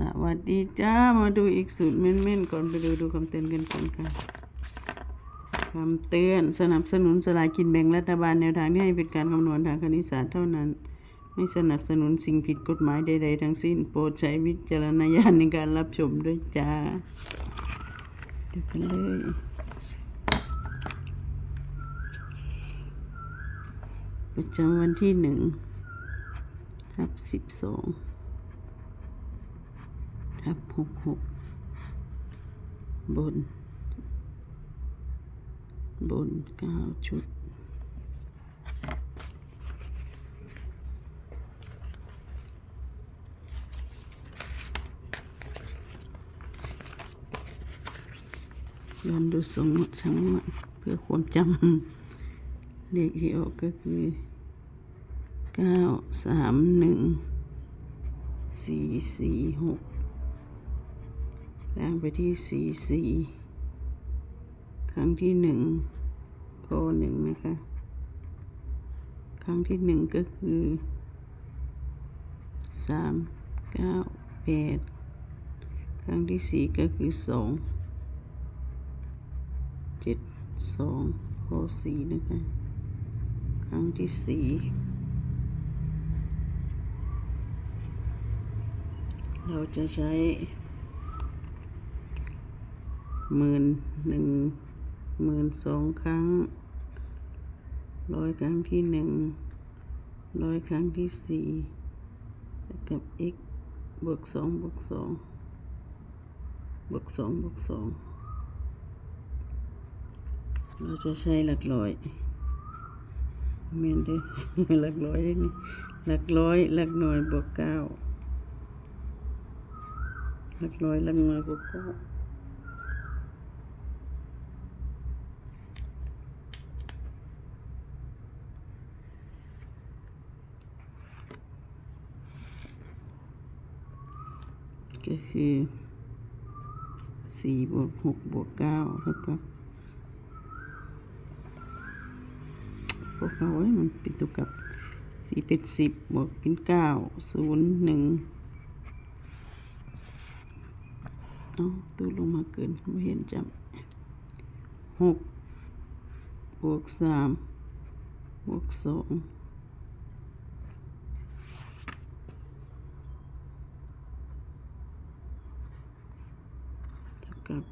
สวัสดีจ้า มาดูอีกสูตรเม่นๆก่อนไปดูดูคำเตือนกันก่อนค่ะคำเตือนสนับสนุนสลากกินแบ่งรัฐบาลแนวทางที่ให้เป็นการคำนวณทางคณิตศาสตร์เท่านั้น ไม่สนับสนุนสิ่งผิดกฎหมายใด ๆ ทั้งสิ้น โปรดใช้วิจารณญาณในการรับชมด้วยจ้าดูกันเลยประจำวันที่หนึ่งทับสิบสองับหกหกบน บนเก้าชุด ย้อนดูสงหมดทั้งหมดเพื่อความจำเลขที่ออกก็คือเก้าสามหนึ่งสี่สี่หก ล่างไปที่สี่สี่ครั้งที่หนึ่งโคหนึ่งนะคะ ครั้งที่หนึ่งก็คือสามเก้าแปดครั้งที่สี่ก็คือสองเจ็ดสองโคสี่นะคะ ครั้งที่สี่เราจะใช้ หมื่นหนึ่งหมื่นสองครั้งร้อยครั้งที่หนึ่งร้อยครั้งที่สี่กับ x บวกสองบวกสองบวกสองบวกสองเราจะใช้หลักร้อยเมนเด้หลักร้อยได้นี่หลักร้อยหลักหน่วยบวกเก้าหลักร้อยหลักหน่วยบวกเก้า ก็คือสี่บวกหกบวกเก้าเท่ากับพวกเราไว้มันเป็นตัวกับสี่เป็นสิบบวกเป็นเก้าศูนย์หนึ่งเอาตัวลงมาเกินไม่เห็นจำหกบวกสามบวกสองเท่ากับ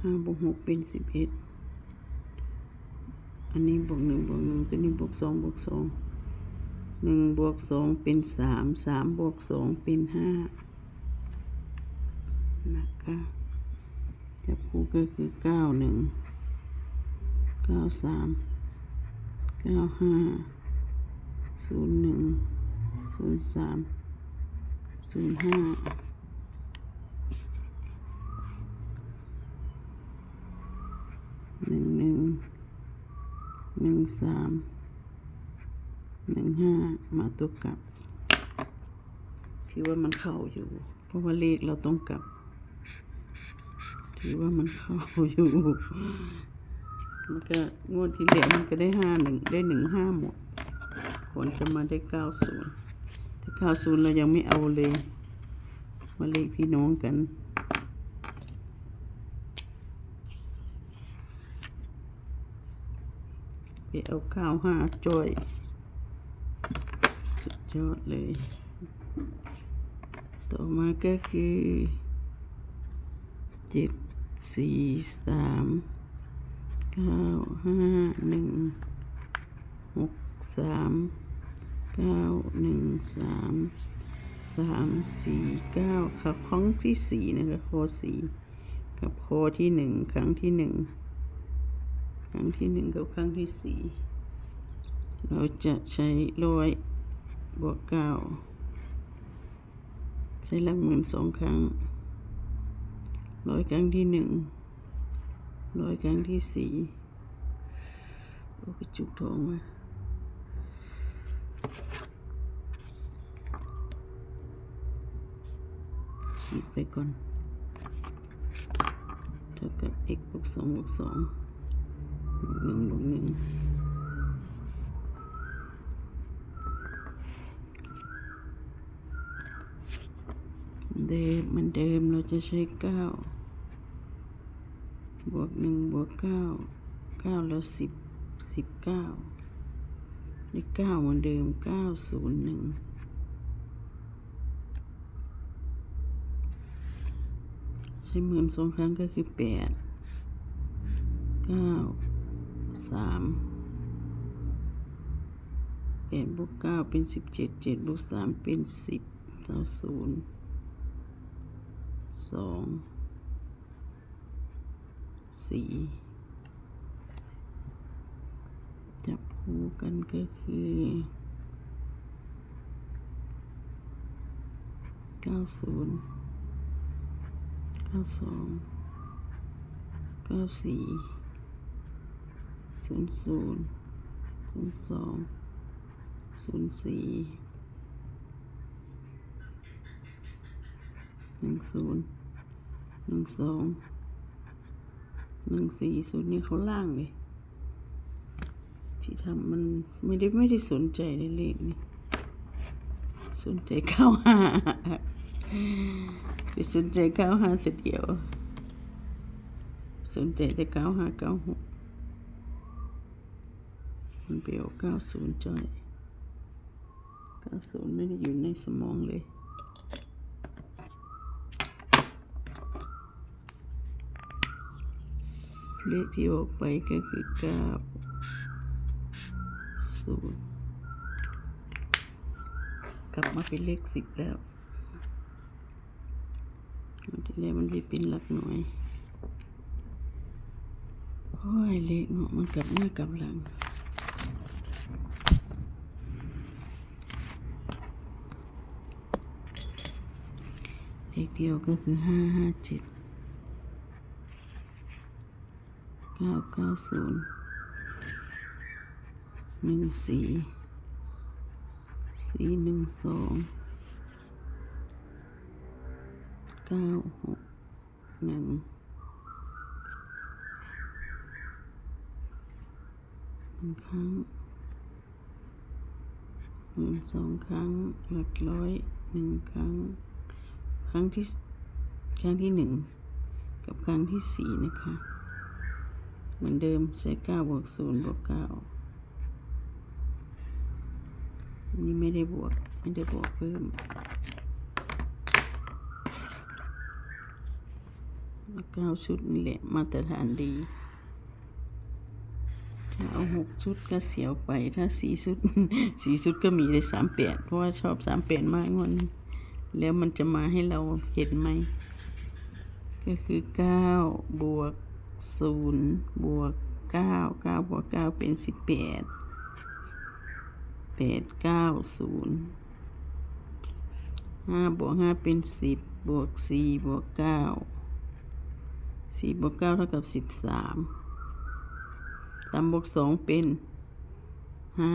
ห้าบวกหกเป็นสิบเอ็ดอันนี้บวกหนึ่งบวกหนึ่งตัวนี้บวกสองบวกสองหนึ่งบวกสองเป็นสามสามบวกสองเป็นห้านะคะจับคู่ก็คือเก้าหนึ่งเก้าสามเก้าห้าศูนย์หนึ่งศูนย์สามศูนย์ห้าหนึ่งหนึ่ง ห นึ่งสามหนึ่งห้ามาตัวกลับถือว่ามันเข้าอยู่ เพราะว่าเลขเราต้องกลับ ถือว่ามันเข้าอยู่ มันก็งวดที่แล้วมันก็ได้ห้าหนึ่งได้หนึ่งห้าหมดผลจะมาได้เก้าศูนย์ถ้าเก้าศูนย์เรายังไม่เอาเลย มาเลขพี่น้องกัน ไปเอาข้าวห้าจอย สุดยอดเลย ต่อมาก็คือเจ็ดสี่สามเก้าห้าหนึ่งหกสามเก้าหนึ่งสามสามสี่เก้าค่ะครั้งที่สี่นะคะโคสี่กับโคที่หนึ่งครั้งที่หนึ่ง ครั้งที่หนึ่งกับครั้งที่สี่เราจะใช้ร้อยบวกเก้าใช้ลักหมื่นสองครั้งร้อยครั้งที่หนึ่งร้อยครั้งที่สี่โอ้กระจุกทองมาขีดไปก่อนเท่ากับ x บวกสองบวกสอง เดิมมือนเดิมเราจะใช้เก้าบวกหนึ่งบวกเก้าเก้าแล้วสิบสิบเก้านี่เก้าเหมือนเดิมเก้าศูนย์หนึ่งใช้หมื่นสองครั้งก็คือแปดเก้า สามแปดบวกเก้าเป็นสิบเจ็ดเจ็ดบวกสามเป็นสิบเท่าศูนย์สองสี่จับคู่กันก็คือเก้าศูนย์เก้าสองเก้าสี่ ศูนย์ศูนย์ศูนย์สองศูนย์สี่หนึ่งศูนย์หนึ่งสองหนึ่งสี่ศูนย์นี่เขาล่างเลยที่ทำมันไม่ได้ไม่ได้สนใจในเลขนี่สนใจเก้าห้าไปสนใจเก้าห้าเสียเดียว สนใจแต่เก้าห้าเก้าหก มันไปเอาเก้าศูนย์จอยเก้าศูนย์ไม่ได้อยู่ในสมองเลยเลขที่ออกไปก็คือเก้าศูนย์กลับมาเป็นเลขสิบแล้ววันที่แล้มันไปเป็นหลักหน่วยโอ้ยเลขเนาะมันกลับหน้ากลับหลัง เลขเดียวก็คือห้าห้าเจ็ดเก้าเก้าศูนย์หนึ่งสี่สี่หนึ่งสองเก้าหกหนึ่งครั้งหนึ่งสองครั้ง หลักร้อยหนึ่งครั้ง ครั้งที่ครั้งที่หนึ่งกับครั้งที่สี่นะคะ เหมือนเดิมใช้เก้าบวกศูนย์บวกเก้านี่ไม่ได้บวก ไม่ได้บวกเพิ่ม เก้าชุดนี่แหละมาตรฐานดี ถ้าเอาหกชุดก็เสียวไป ถ้าสี่ชุดสี่ชุดก็มีได้สามแปดเพราะว่าชอบสามแปดมากงวดนี้ แล้วมันจะมาให้เราเห็นไหม ก็คือเก้าบวกศูนย์บวกเก้าเก้าบวกเก้าเป็นสิบแปดแปดเก้าศูนย์ห้าบวกห้าเป็นสิบบวกสี่บวกเก้าสี่บวกเก้าเท่ากับสิบสามสามบวกสองเป็นห้า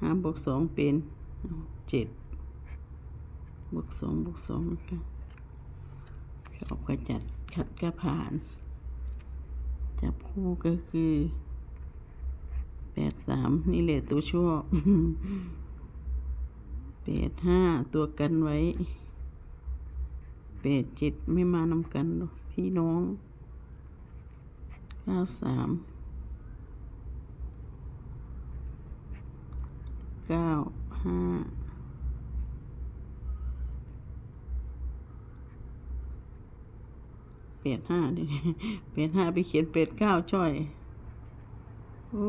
ห้าบวกสองเป็นเจ็ด บวกสองบวกสองนะคะชอบกระจัดขัดกระผ่าน จับคู่ก็คือแปดสามนี่แหละตัวชั่วแปดห้าตัวกันไว้แปดเจ็ดไม่มานำกันพี่น้องเก้าสามเก้าห้า แปดห้าดิแปดห้าไปเขียนแปดเก้าช่อย โอ้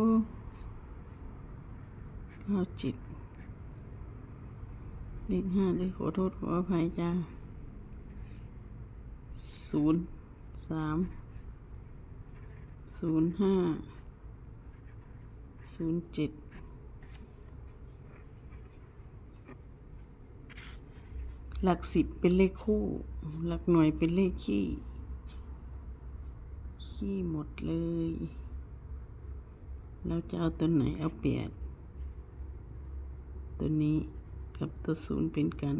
เก้าจิตเลขห้าได้ขอโทษขออภัยจ้าศูนย์สามศูนย์ห้าศูนย์เจ็ดหลักสิบเป็นเลขคู่ หลักหน่วยเป็นเลขขี้ ขี้หมดเลย เราจะเอาตัวไหนเอาแปดตัวนี้กับตัวศูนย์เป็นกัน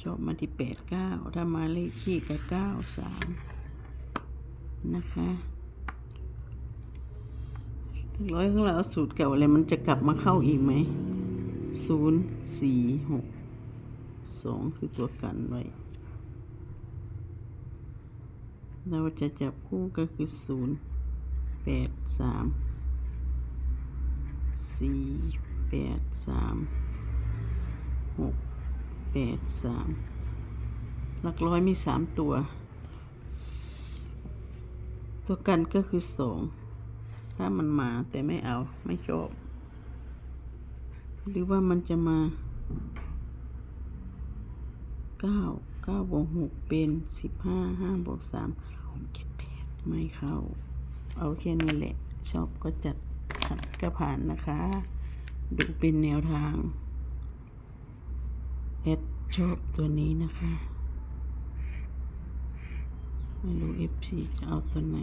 ชอบมาที่แปดเก้าถ้ามาเลขขี้กับเก้าสามนะคะร้อยของเราเอาสูตรเก่าอะไรมันจะกลับมาเข้าอีกไหมศูนย์สี่หกสองคือตัวกันไว้ เราจะจับคู่ก็คือศูนย์แปดสามสี่แปดสามหกแปดสามหลักร้อยมีสามตัว ตัวกันก็คือสองถ้ามันมาแต่ไม่เอาไม่ชอบหรือว่ามันจะมาเก้า เก้าบวกหกเป็นสิบห้าห้าบวกสามเจ็ดแปดไม่เข้า เอาแค่นี้แหละ ชอบก็จัดขัดก็ผ่านนะคะ ดูเป็นแนวทางแอดชอบตัวนี้นะคะ ไม่รู้เอฟซีจะเอาตัวไหน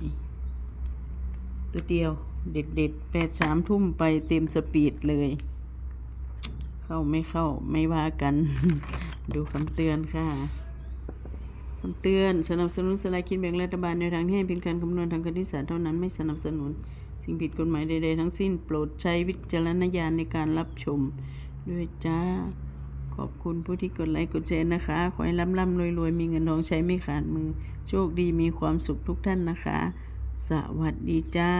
ตัวเดียว เด็ดเด็ดแปดสามทุ่มไปเต็มสปีดเลย เข้าไม่เข้าไม่ว่ากัน ดูคำเตือนค่ะ คำเตือนสนับสนุนสลากกินแบ่งรัฐบาลในทางที่ให้เป็นการคำนวณทางคณิตศาสตร์เท่านั้นไม่สนับสนุน สิ่งผิดกฎหมายใด ๆ ทั้งสิ้นโปรดใช้วิจารณญาณในการรับชม ด้วยจ้า ขอบคุณผู้ที่กดไลค์กดแชร์นะคะ ขอให้ร่ำร่ำรวยรวยมีเงินทองใช้ไม่ขาดมือ โชคดีมีความสุขทุกท่านนะคะ สวัสดีจ้า